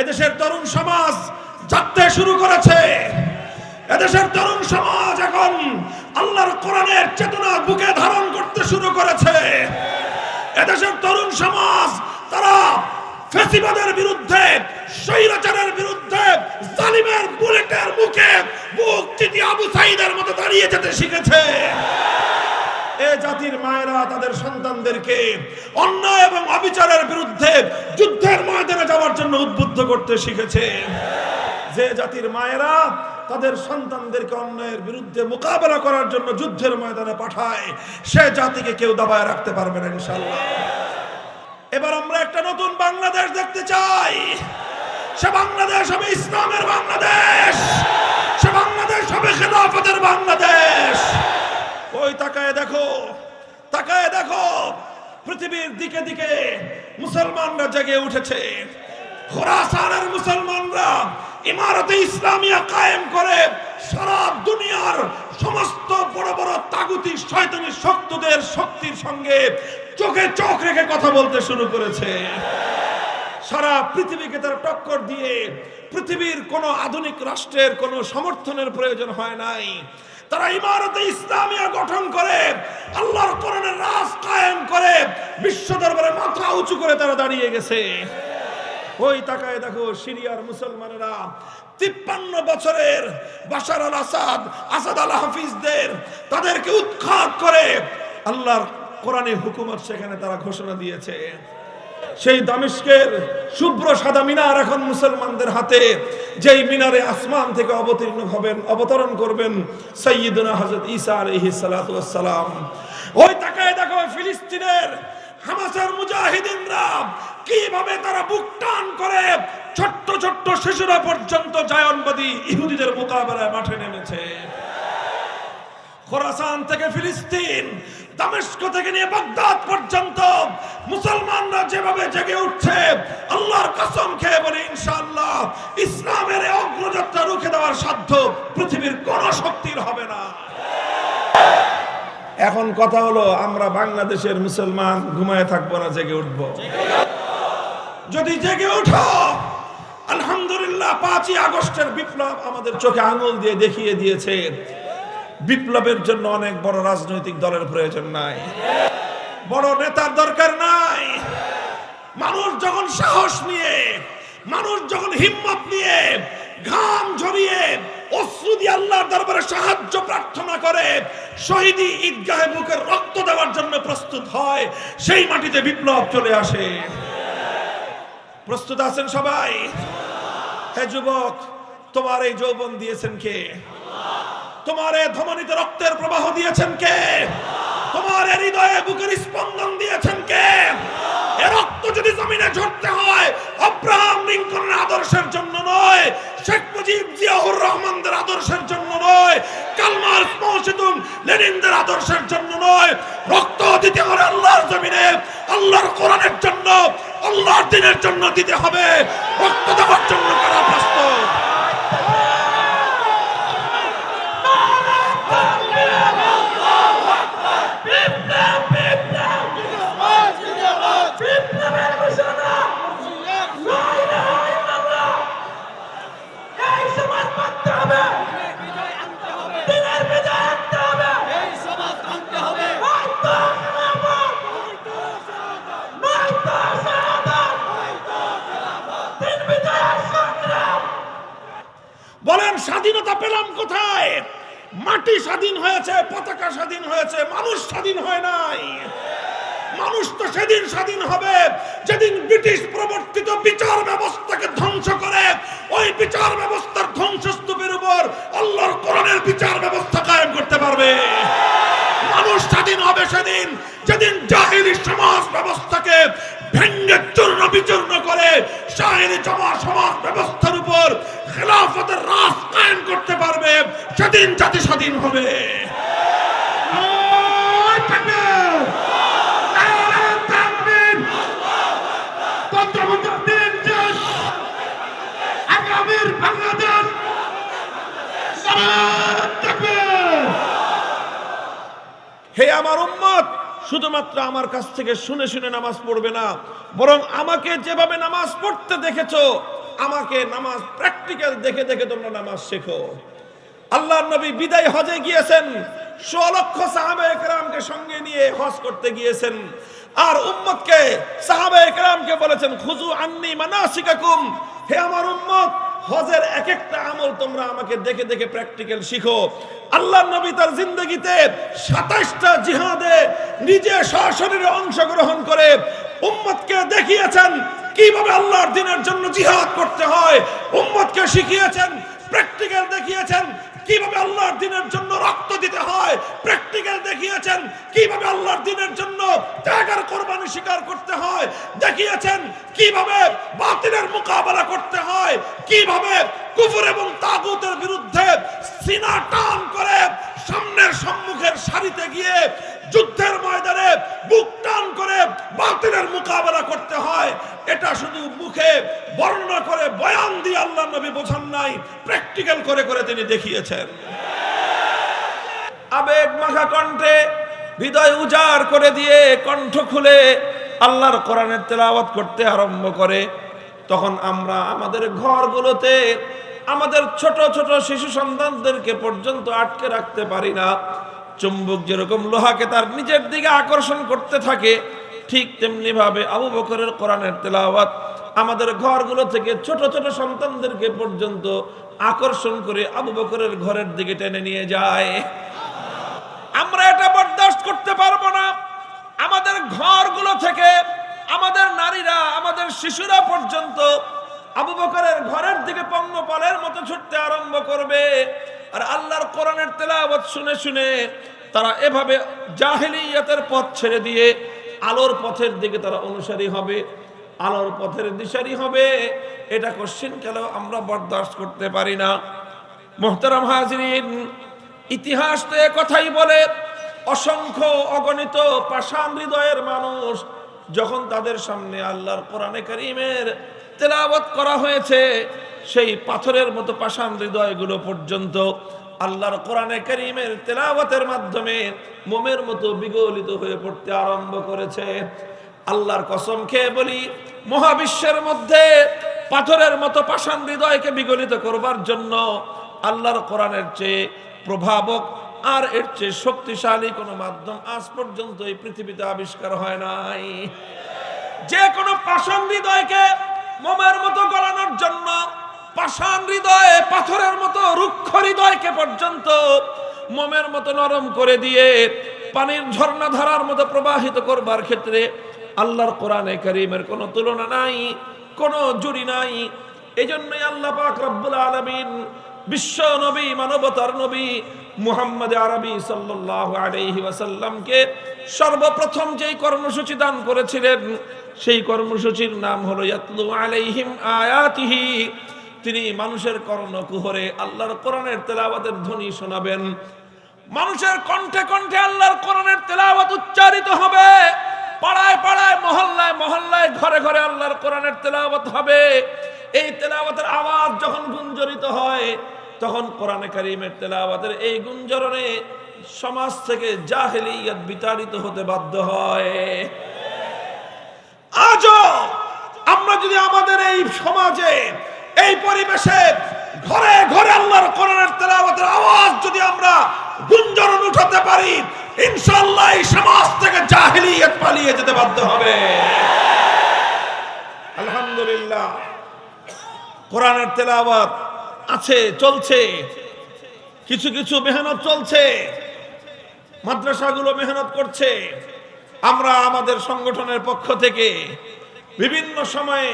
এদেশের তরুণ সমাজ জাগতে শুরু করেছে। এদেশের তরুণ সমাজ এখন আল্লাহর কোরআনের চেতনা বুকে ধারণ করতে শুরু করেছে। এদেশের তরুণ সমাজ, তারা ফেসিবাদের বিরুদ্ধে, স্বৈরাচারের বিরুদ্ধে, জালিমের বুলেটের মুখে মুখ চিতি আবু সাইদের মতো দাঁড়িয়ে যেতে শিখেছে। এ জাতির মায়েরা তাদের সন্তানদেরকে অন্যায় এবং অবিচারের বিরুদ্ধে যুদ্ধের ময়দানে যাওয়ার জন্য উদ্বুদ্ধ করতে শিখেছে। যে জাতির মায়েরা তাদের সন্তানদেরকে অন্যায়ের বিরুদ্ধে মোকাবেলা করার জন্য যুদ্ধের ময়দানে পাঠায়, সে জাতিকে কেউ দাবায় রাখতে পারবে না ইনশাল্লাহ এবার আমরা একটা নতুন বাংলাদেশ দেখতে চাই। সে বাংলাদেশ হবে ইসলামের বাংলাদেশ, সে বাংলাদেশ হবে খেলাফতের বাংলাদেশ ওই তাকায় দেখো তাকায় দেখো পৃথিবীর দিকে দিকে মুসলমানরা জেগে উঠেছে। খোরাসানের মুসলমানরা ইমারতে ইসলামিয়া কায়েম করে সারা দুনিয়ার সমস্ত বড় বড় তাগুতি শয়তানি শক্তদের শক্তির সঙ্গে চোখে চোখ রেখে কথা বলতে শুরু করেছে। সারা পৃথিবীকে তারা টক্কর দিয়ে পৃথিবীর কোনো আধুনিক রাষ্ট্রের কোনো সমর্থনের প্রয়োজন হয় নাই। তারা ইমারতে ইসলামিয়া গঠন করে, আল্লাহর কোরআনের রাজ কায়েম করে, বিশ্ব দরবারে মাথা উঁচু করে তারা দাঁড়িয়ে গেছে। ওই তাকায় দেখো সিরিয়ার মুসলমানেরা, তিপ্পান্ন বছরের বাশার আল আসাদ আসাদ আল হাফিজদের তাদেরকে উৎখাত করে, আল্লাহর কোরআনে হুকুমত সেখানে তারা ঘোষণা দিয়েছে। সেই দামিশকের শুভ্র সাদা মিনার এখন মুসলমানদের হাতে, যেই মিনারে আসমান থেকে অবতীর্ণ হবেন, অবতরণ করবেন সৈয়দনা হজরত ঈসা আলহি সালাম ওই তাকায় দেখো ফিলিস্তিনের হামাসের মুজাহিদিনরা কীভাবে তারা বুক টান করে ছোট্ট ছোট্ট শিশুরা পর্যন্ত জায়নবাদী ইহুদিদের মোকাবেলায় মাঠে নেমেছে। খোরাসান থেকে ফিলিস্তিন, দামেস্ক থেকে নিয়ে বাগদাদ পর্যন্ত মুসলমানরা যেভাবে জেগে উঠছে, আল্লাহর কসম খেয়ে বলে, ইনশাআল্লাহ, ইসলামের অগ্রযাত্রা রুখে দেওয়ার সাধ্য পৃথিবীর কোন শক্তির হবে না। এখন কথা হলো, আমরা বাংলাদেশের মুসলমান ঘুমায় থাকব না, জেগে উঠব। যদি জেগে উঠো আলহামদুলিল্লাহ, পাঁচই আগস্টের বিপ্লব আমাদের চোখে আঙুল দিয়ে দেখিয়ে দিয়েছে। বিপ্লবের জন্য অনেক বড় রাজনৈতিক দলের প্রয়োজন নাই। বড় নেতার দরকার নাই। মানুষ যখন সাহস নিয়ে, মানুষ যখন হিম্মত নিয়ে, ঘাম ঝরিয়ে, অশ্রু দিয়ে আল্লাহর দরবারে সাহায্য প্রার্থনা করে, শহীদি ঈদগাহে বুকের রক্ত দেওয়ার জন্য প্রস্তুত হয়, সেই মাটিতে বিপ্লব চলে আসে। প্রস্তুত আছেন সবাই? হে যুবক, তোমার এই যৌবন দিয়েছেন কে? তোমার এ ধমনীতে রক্তের প্রবাহ দিয়েছেন কে? তোমার হৃদয়ে বুকের স্পন্দন দিয়েছেন কে? রক্ত যদি জমিনে ঝরতে হয়, আব্রাহাম লিঙ্কনের আদর্শের জন্য নয়, শেখ মুজিব জিয়াউর রহমানদের আদর্শের জন্য নয় কালমার মহসিদুম লেনিনদের আদর্শের জন্য নয়, রক্ত দিতে হবে আল্লাহর জমিনে, আল্লাহর কোরআনের জন্য, আল্লাহর দিনের জন্য দিতে হবে, রক্ত দেওয়ার জন্য কারা প্রস্তুত পেলাম কোথায়? মাটি স্বাধীন হয়েছে, পতাকা স্বাধীন হয়েছে, মানুষ স্বাধীন হয় নাই। মানুষ তো সেদিন স্বাধীন হবে, যেদিন ব্রিটিশ প্রবর্তিত বিচার ব্যবস্থাকে ধ্বংস করে, ওই বিচার ব্যবস্থার ধ্বংসস্তূপের উপর আল্লাহর কোরআনের বিচার ব্যবস্থা কায়েম করতে পারবে। মানুষ স্বাধীন হবে সেদিন, যেদিন জাহিরি সমাজ ব্যবস্থাকে ভেঙ্গে করে শাহিরি জমা সমাজ ব্যবস্থার উপর খেলাফতের রাস কায়েম করতে পারবে সেদিন জাতি স্বাধীন হবে। হে আমার উম্মত শুধুমাত্র আমার কাছ থেকে শুনে শুনে নামাজ পড়বে না, বরং আমাকে যেভাবে নামাজ পড়তে দেখেছ, আমাকে নামাজ প্র্যাকটিক্যাল দেখে দেখে তোমরা নামাজ শেখো। আল্লাহ নবী বিদায় হজে গিয়েছেন লক্ষ সাহাবে একরামকে সঙ্গে নিয়ে হজ করতে গিয়েছেন, আর উম্মতকে সাহাবে একরামকে বলেছেন, খুজু আন্নি মানাসিকাকুম, হে আমার উম্মত হজের এক একটা আমল তোমরা আমাকে দেখে দেখে প্র্যাকটিক্যাল শিখো। আল্লাহ নবী তার জিন্দগিতে সাতাশটা জিহাদে নিজে সশরীরে অংশগ্রহণ করে উম্মতকে দেখিয়েছেন কীভাবে আল্লাহর দিনের জন্য জিহাদ করতে হয়। উম্মতকে শিখিয়েছেন প্র্যাকটিক্যাল দেখিয়েছেন কীভাবে আল্লাহর দিনের জন্য রক্ত দিতে হয়? প্র্যাকটিক্যাল দেখিয়েছেন, কীভাবে আল্লাহর দিনের জন্য ত্যাগের কোরবানি স্বীকার করতে হয়? দেখিয়েছেন, কীভাবে বাতিলের মোকাবেলা করতে হয়? কীভাবে কুফর এবং তাগুতের বিরুদ্ধে সিনা টান করে সামনের সম্মুখের সারিতে গিয়ে যুদ্ধের ময়দানে বুক টান করে বাতিলের মোকাবেলা করতে হয়। এটা শুধু মুখে বর্ণনা করে, বয়ান দিয়ে আল্লাহ নবী বোঝান নাই প্র্যাকটিক্যাল করে করে তিনি দেখিয়েছেন। আবেগ মাখা কণ্ঠে হৃদয় উজাড় করে দিয়ে কণ্ঠ খুলে আল্লাহর কোরআনের তেলাওয়াত করতে আরম্ভ করে। তখন আমরা আমাদের ঘরগুলোতে আমাদের ছোট ছোট শিশু সন্তানদেরকে পর্যন্ত আটকে রাখতে পারি না। চুম্বক যেরকম লোহাকে তার নিজের দিকে আকর্ষণ করতে থাকে, ঠিক তেমনি ভাবে আবু বকরের কোরআনের তেলাওয়াত আমাদের ঘরগুলো থেকে ছোট ছোট সন্তানদেরকে পর্যন্ত আকর্ষণ করে আবু বকরের ঘরের দিকে টেনে নিয়ে যায়। আমরা এটা বরদাস্ত করতে পারব না। আমাদের ঘরগুলো থেকে আমাদের নারীরা, আমাদের শিশুরা পর্যন্ত আবু বকরের ঘরের দিকে পঙ্গপালের মতো ছুটতে আরম্ভ করবে। আর আল্লাহর কোরআনের তেলাওয়াত শুনে শুনে তারা এভাবে জাহেলিয়াতের পথ ছেড়ে দিয়ে আলোর পথের দিকে তারা অনুসারী হবে, আলোর পথের দিশারি হবে। এটা কোশ্চিন কালেও আমরা বরদাস্ত করতে পারি না? মোহতারাম হাজরিন, ইতিহাস তো কথাই বলে, অসংখ্য অগণিত পাষাণ হৃদয়ের মানুষ যখন তাদের সামনে আল্লাহর কোরআনে করিমের তেলাওয়াত করা হয়েছে সেই পাথরের মতো পাষাণ হৃদয়গুলো পর্যন্ত আল্লাহর কোরআনে করিমের তেলাওয়াতের মাধ্যমে মোমের মতো বিগলিত হয়ে পড়তে আরম্ভ করেছে। আল্লাহর কসম খেয়ে বলি, মহাবিশ্বের মধ্যে পাথরের মতো পাষাণ হৃদয়কে বিগলিত করবার জন্য আল্লাহর কোরআনের চেয়ে প্রভাবক আর এর চেয়ে শক্তিশালী কোনো মাধ্যম আজ পর্যন্ত এই পৃথিবীতে আবিষ্কার হয় নাই। যে কোনো পাষাণ হৃদয়কে মোমের মতো গলানোর জন্য পাষাণ হৃদয়ে, পাথরের মতো রুক্ষ হৃদয়কে পর্যন্ত মোমের মতো নরম করে দিয়ে পানির ঝর্ণা ধারার মতো প্রবাহিত করবার ক্ষেত্রে আল্লাহর কোরআনে করিমের কোনো তুলনা নাই, কোনো জুড়ি নাই। এই জন্যই আল্লাহ পাক রব্বুল আলমিন বিশ্ব নবী, মানবতার নবী মুহাম্মদ আরবি সাল্লাল্লাহু আলাইহি ওয়াসাল্লামকে সর্বপ্রথম যেই কর্মসূচি দান করেছিলেন, সেই কর্মসূচির নাম হলো ইয়াতলু আলাইহিম আয়াতিহি। তিনি মানুষের কর্ণকুহরে আল্লাহর কোরআনের তেলাওয়াতের ধ্বনি শোনাবেন। মানুষের কণ্ঠে কণ্ঠে আল্লাহর কোরআনের তেলাওয়াত উচ্চারিত হবে। পাড়ায় পাড়ায়, মহল্লায় মহল্লায়, ঘরে ঘরে আল্লাহর কোরআনের তেলাওয়াত হবে। এই তেলাওয়াতের আওয়াজ যখন গুঞ্জরিত হয়, তখন কোরআনে কারিমের তেলাওয়াতের এই গুঞ্জরণে সমাজ থেকে জাহেলিয়াত বিতাড়িত হতে বাধ্য হয়। আজও আমরা যদি আমাদের এই সমাজে পরিবেশে ঘরে ঘরে আল্লাহর কোরআনের তেলাওয়াতের আওয়াজ যদি আমরা গুঞ্জরণ উঠাতে পারি, ইনশাআল্লাহ এই সমাজ থেকে জাহেলিয়াত পালিয়ে যেতে বাধ্য হবে। আলহামদুলিল্লাহ, কোরআনের তেলাওয়াত আছে, চলছে। কিছু কিছু মেহনত চলছে। মাদ্রাসাগুলো মেহনত করছে। আমরা আমাদের সংগঠনের পক্ষ থেকে বিভিন্ন সময়ে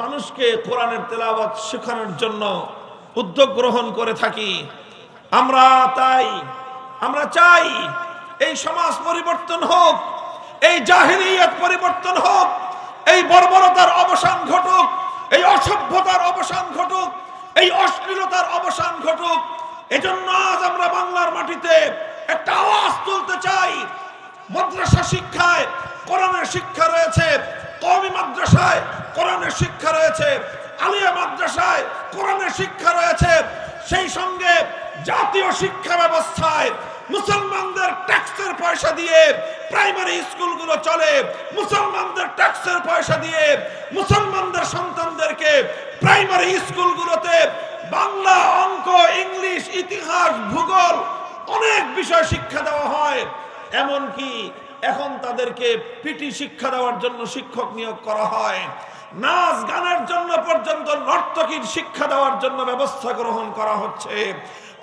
মানুষকে কোরআনের তেলাওয়াত শেখানোর জন্য উদ্যোগ গ্রহণ করে থাকি। আমরা তাই, আমরা চাই এই সমাজ পরিবর্তন হোক, এই জাহিরিয়াত পরিবর্তন হোক, এই বর্বরতার অবসান ঘটুক, এই অসভ্যতার অবসান ঘটুক, এই অশ্লীলতার অবসান ঘটুক। এজন্য আজ আমরা বাংলার মাটিতে একটা আওয়াজ তুলতে চাই। মাদ্রাসা শিক্ষায় কোরআনের শিক্ষা রয়েছে, কওমি মাদ্রাসায় কোরআনের শিক্ষা রয়েছে। আলিয়া মাদ্রাসায় কোরআনের শিক্ষা রয়েছে। সেই সঙ্গে জাতীয় শিক্ষা ব্যবস্থায় মুসলমানদের ট্যাক্সের পয়সা দিয়ে প্রাইমারি স্কুলগুলো চলে। মুসলমানদের ট্যাক্সের পয়সা দিয়ে মুসলমানদের সন্তানদেরকে প্রাইমারি স্কুলগুলোতে বাংলা, অঙ্ক, ইংলিশ, ইতিহাস, ভূগোল অনেক বিষয় শিক্ষা দেওয়া হয়। এমনকি এখন তাদেরকে পিটি শিক্ষা দেওয়ার জন্য শিক্ষক নিয়োগ করা হয়। নাচ গানের জন্য পর্যন্ত নর্তকীর শিক্ষা দেওয়ার জন্য ব্যবস্থা গ্রহণ করা হচ্ছে।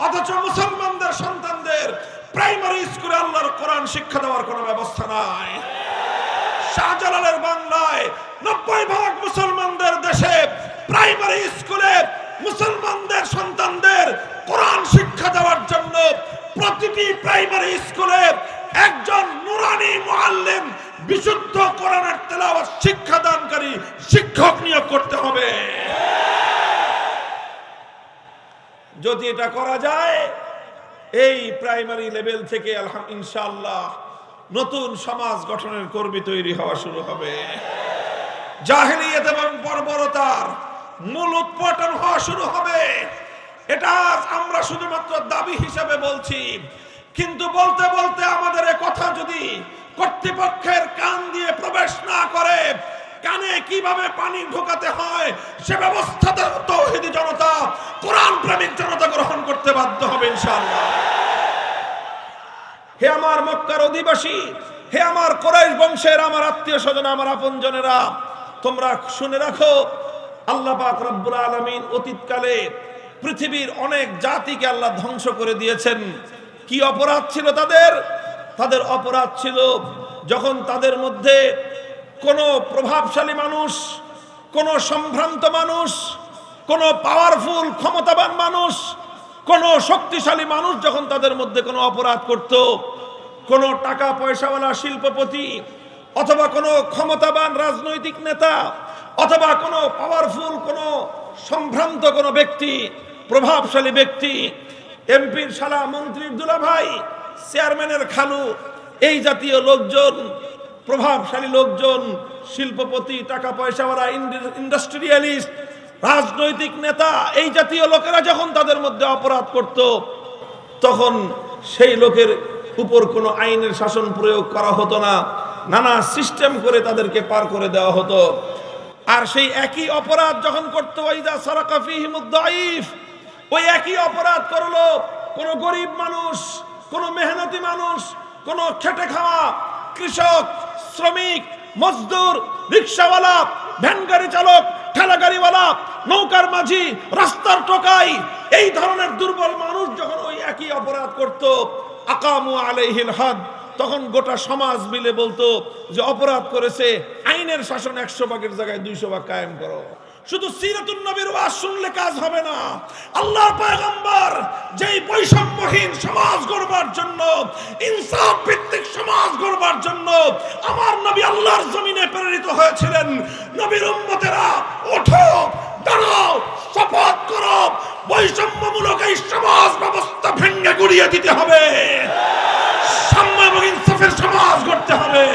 অথচ মুসলমানদের সন্তানদের প্রাইমারি স্কুলে আল্লাহর কোরআন শিক্ষা দেওয়ার কোনো ব্যবস্থা নাই। শাহজালালের বাংলায় নব্বই ভাগ মুসলমানদের দেশে প্রাইমারি স্কুলে মুসলমানদের সন্তানদের কোরআন শিক্ষা দেওয়ার জন্য প্রতিটি প্রাইমারি স্কুলে একজন নুরানি মুআল্লিম বিশুদ্ধ কোরআনের তেলাওয়াত শিক্ষাদানকারী শিক্ষক নিয়োগ করতে হবে। যদি এটা করা যায়, এই প্রাইমারি লেভেল থেকে আলহাম ইনশাআল্লাহ নতুন সমাজ গঠনের কর্মী তৈরি হওয়া শুরু হবে। জাহেলিয়ত এবং বর্বরতার মূল উৎপাটন হওয়া শুরু হবে। এটা আজ আমরা শুধুমাত্র দাবি হিসাবে বলছি। কিন্তু বলতে বলতে আমাদের কথা যদি কর্তৃপক্ষের কান দিয়ে প্রবেশ না করে, কানে কীভাবে পানি ঢোকাতে হয়, সে ব্যবস্থা তৌহিদি জনতা, কোরআন প্রেমিক জনতা গ্রহণ করতে বাধ্য হবে ইনশাআল্লাহ। হে আমার মক্কার অধিবাসী, হে আমার কোরাইশ বংশের আমার আত্মীয় স্বজন, আমার আপনজনেরা তোমরা শুনে রাখো, আল্লাহ পাক রব্বুল আলামিন অতীতকালে পৃথিবীর অনেক জাতিকে আল্লাহ ধ্বংস করে দিয়েছেন। কি অপরাধ ছিল তাদের? তাদের অপরাধ ছিল। যখন তাদের মধ্যে কোনো প্রভাবশালী মানুষ, কোনো সম্ভ্রান্ত মানুষ, কোনো পাওয়ারফুল ক্ষমতাবান মানুষ, কোনো শক্তিশালী মানুষ যখন তাদের মধ্যে কোনো অপরাধ করত, কোনো টাকা পয়সাওয়ালা শিল্পপতি অথবা কোনো ক্ষমতাবান রাজনৈতিক নেতা অথবা কোনো পাওয়ারফুল কোনো সম্ভ্রান্ত কোনো ব্যক্তি, প্রভাবশালী ব্যক্তি, এমপির শালা মন্ত্রীর দুলাভাই চেয়ারম্যানের খালু, এই জাতীয় লোকজন, প্রভাবশালী লোকজন, শিল্পপতি টাকা পয়সাওয়ালা ইন্ডাস্ট্রিয়ালিস্ট, রাজনৈতিক নেতা, এই জাতীয় লোকেরা যখন তাদের মধ্যে অপরাধ করত, তখন সেই লোকের উপর কোনো আইনের শাসন প্রয়োগ করা হতো না। নানা সিস্টেম করে তাদেরকে পার করে দেওয়া হতো। আর সেই একই অপরাধ যখন করতো ওই একই অপরাধ করল কোনো গরিব মানুষ কোনো মেহনতি মানুষ, কোনো খেটে খাওয়া কৃষক, শ্রমিক, মজদুর, রিক্সাওয়ালা ভ্যান গাড়ি চালক ঠেলা গাড়িওয়ালা নৌকার মাঝি, রাস্তার টোকাই, এই ধরনের দুর্বল মানুষ যখন ওই একই অপরাধ করত, আকামু আলাইহিল হাদ, তখন গোটা সমাজ মিলে বলতো যে অপরাধ করেছে, আইনের শাসন একশো ভাগের জায়গায় দুইশো ভাগ কায়েম করো। শুধু সিরাতুন নবীর ওয়াজ শুনলে কাজ হবে না। আল্লাহর পয়গম্বর যেই বৈষম্যহীন সমাজ গড়বার জন্য, ইনসাফ ভিত্তিক সমাজ গড়বার জন্য আমার নবী আল্লাহর জমিনে প্রেরিত হয়েছিলেন। নবীর উম্মতেরা, ওঠো, দাঁড়াও, শপথ করো, বৈষম্যমূলক এই সমাজ ব্যবস্থা ভেঙে গুড়িয়ে দিতে হবে। সাম্য এবং ইনসাফের সমাজ গড়তে হবে।